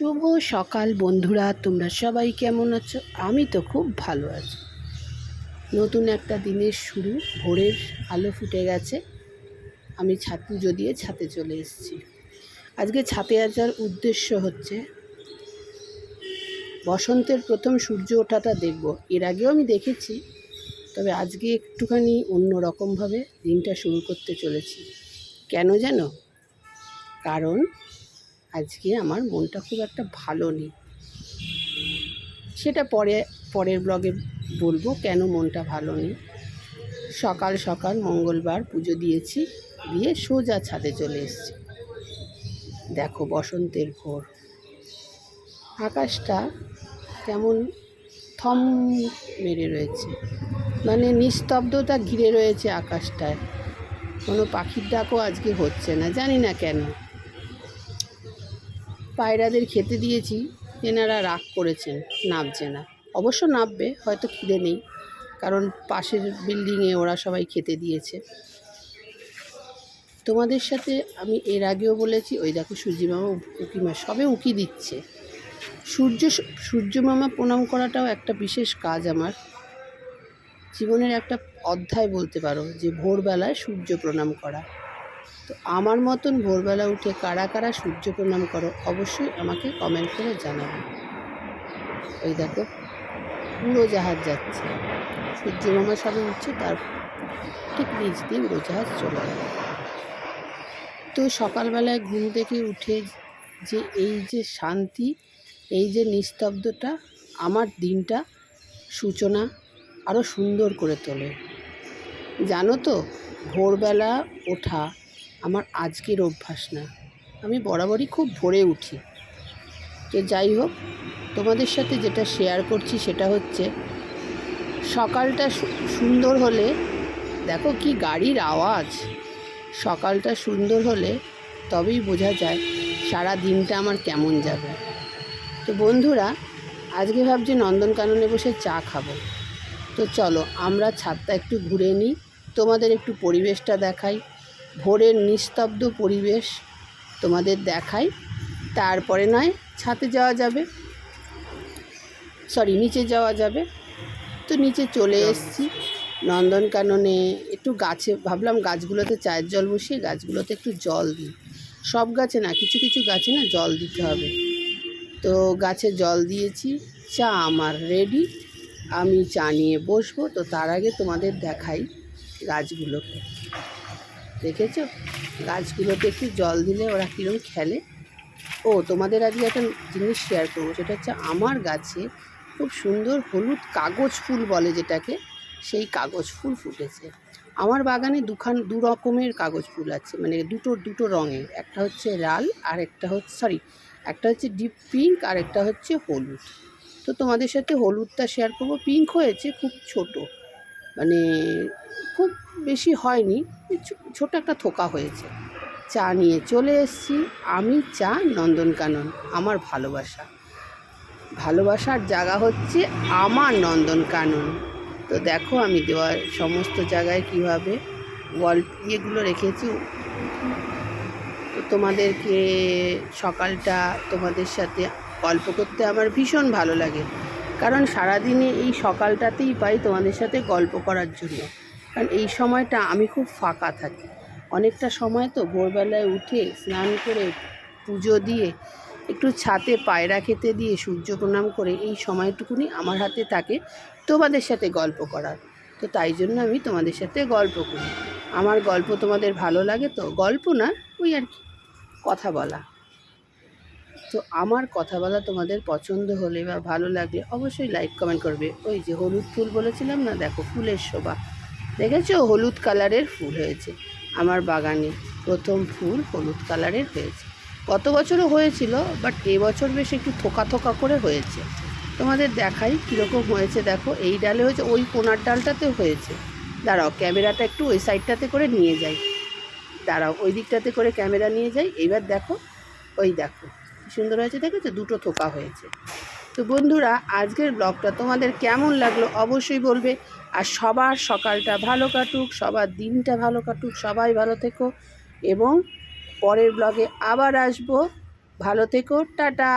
শুভ সকাল বন্ধুরা, তোমরা সবাই কেমন আছো? আমি তো খুব ভালো আছি। নতুন একটা দিনের শুরু, ভোরের আলো ফুটে গেছে। আমি ছাদ পুজো দিয়ে ছাতে চলে এসেছি। আজকে ছাতে আসার উদ্দেশ্য হচ্ছে, বসন্তের প্রথম সূর্য ওঠাটা দেখব। এর আগেও আমি দেখেছি, তবে আজকে একটুখানি অন্য রকমভাবে দিনটা শুরু করতে চলেছি। কেন জানো? কারণ আজকে আমার মনটা খুব একটা ভালো নেই। সেটা পরে, পরের ব্লগে বলব কেন মনটা ভালো নেই। সকাল সকাল মঙ্গলবার পুজো দিয়েছি, দিয়ে সোজা ছাদে চলে এসেছি। দেখো বসন্তের ভোর। আকাশটা কেমন থম মেরে রয়েছে। মানে নিস্তব্ধতা ঘিরে রয়েছে আকাশটায়। কোনো পাখির ডাকও আজকে হচ্ছে না, জানি না কেন। পায়রাদের খেতে দিয়েছি এনারা রাগ করেছেন নামছে না। অবশ্য নামবে হয়তো খিদে নেই, কারণ পাশের বিল্ডিংয়ে ওরা সবাই খেতে দিয়েছে। তোমাদের সাথে আমি এর আগেও বলেছি, ওই দেখো সূর্যি মামা উকি মা, সবে উকি দিচ্ছে। সূর্য সূর্য মামা প্রণাম করাটাও একটা বিশেষ কাজ আমার। জীবনের একটা অধ্যায় বলতে পারো, যে ভোরবেলায় সূর্য প্রণাম করা। তো আমার মতন ভোরবেলা উঠে কারা কারা সূর্য প্রণাম করো, অবশ্যই আমাকে কমেন্ট করে জানাবে। ওই দেখো উড়োজাহাজ যাচ্ছে। সূর্য মামা সবে উঠছে, তার ঠিক নিচ দিয়ে উড়োজাহাজ চলে গেল। তো সকালবেলায় ঘুম থেকে উঠে যে এই যে শান্তি, এই যে নিস্তব্ধতা, আমার দিনটা সূচনা আরও সুন্দর করে তোলে। জানো তো, ভোরবেলা ওঠা আমার আজকের অভ্যাস না। আমি বরাবরই খুব ভোরে উঠি। তো যাই হোক, তোমাদের সাথে যেটা শেয়ার করছি সেটা হচ্ছে, সকালটা সুন্দর হলে, দেখো কি গাড়ির আওয়াজ। সকালটা সুন্দর হলে তবেই বোঝা যায় সারা দিনটা আমার কেমন যাবে। তো বন্ধুরা, আজকে ভাবছি নন্দনকাননে বসে চা খাব। তো চলো, আমরা ছাদটা একটু ঘুরে নিই, তোমাদের একটু পরিবেশটা দেখাই। ভোরের নিস্তব্ধ পরিবেশ তোমাদের দেখাই। তারপরে নয় ছাতে যাওয়া যাবে। সরি নিচে যাওয়া যাবে। তো নিচে চলে এসেছি। নন্দনকাননে একটু গাছে ভাবলাম গাছগুলোতে চায়ের জল বসিয়ে গাছগুলোতে একটু জল দিই। সব গাছে না কিছু কিছু গাছে না জল দিতে হবে। তো গাছে জল দিয়েছি চা আমার রেডি আমি চা নিয়ে বসবো। তো তার আগে তোমাদের দেখাই গাছগুলোকে। দেখেছ? গাছগুলোতে একটু জল দিলে ওরা কীরকম খেলে। ও, তোমাদের আজকে একটা জিনিস শেয়ার করব, সেটা হচ্ছে আমার গাছে খুব সুন্দর হলুদ কাগজ ফুল বলে যেটাকে, সেই কাগজ ফুল ফুটেছে। আমার বাগানে দুখান, দু রকমের কাগজ ফুল আছে মানে দুটো দুটো রঙের। একটা হচ্ছে লাল আর একটা হচ্ছে সরি একটা হচ্ছে ডিপ পিঙ্ক আর একটা হচ্ছে হলুদ। তো তোমাদের সাথে হলুদটা শেয়ার করব। পিঙ্ক হয়েছে খুব ছোট। মানে খুব বেশি হয়নি ছোট একটা থোকা হয়েছে। চা নিয়ে চলে এসেছি। আমি চা নন্দনকানন, আমার ভালোবাসা। ভালোবাসার জায়গা হচ্ছে আমার নন্দনকানন। তো দেখো আমি দেওয়ার সমস্ত জায়গায় কীভাবে ওয়াল ইয়েগুলো রেখেছি। তো তোমাদেরকে সকালটা তোমাদের সাথে গল্প করতে আমার ভীষণ ভালো লাগে। কারণ সারাদিনে এই সকালটাতেই পাই তোমাদের সাথে গল্প করার জন্য। কারণ এই সময়টা আমি খুব ফাঁকা থাকি। অনেকটা সময় তো ভোরবেলায় উঠে স্নান করে পুজো দিয়ে, একটু ছাতে পায়রা খেতে দিয়ে সূর্য প্রণাম করে এই সময়টুকুনি আমার হাতে থাকে তোমাদের সাথে গল্প করার। তো তাই জন্য আমি তোমাদের সাথে গল্প করি। আমার গল্প তোমাদের ভালো লাগে তো? গল্প না, ওই আর কি। কথা বলা। তো আমার কথা বলা তোমাদের পছন্দ হলে বা ভালো লাগলে অবশ্যই লাইক কমেন্ট করবে। ওই যে হলুদ ফুল বলেছিলাম না, দেখো ফুলের শোভা। দেখেছ? হলুদ কালারের ফুল হয়েছে। আমার বাগানে প্রথম ফুল হলুদ কালারের হয়েছে। গত বছরও হয়েছিল বাট এবছর বেশ একটু থোকা থোকা করে হয়েছে। তোমাদের দেখাই কীরকম হয়েছে, দেখো। এই ডালে হয়েছে, ওই কোনার ডালটাতে হয়েছে। দাঁড়াও, ক্যামেরাটা একটু ওই সাইডটাতে করে নিয়ে যাই। দাঁড়াও, ওই দিকটাতে করে ক্যামেরা নিয়ে যাই। এইবার দেখো, ওই দেখো। সুন্দর হয়েছে, দেখেছ? দুটো থোকা হয়েছে। তো বন্ধুরা, আজকের ব্লগটা তোমাদের কেমন লাগল অবশ্যই বলবে। আর সবার সকালটা ভালো কাটুক, সবার দিনটা ভালো কাটুক, সবাই ভালো থেকো। এবং পরের ব্লগে আবার আসব। ভালো থেকো, টাটা!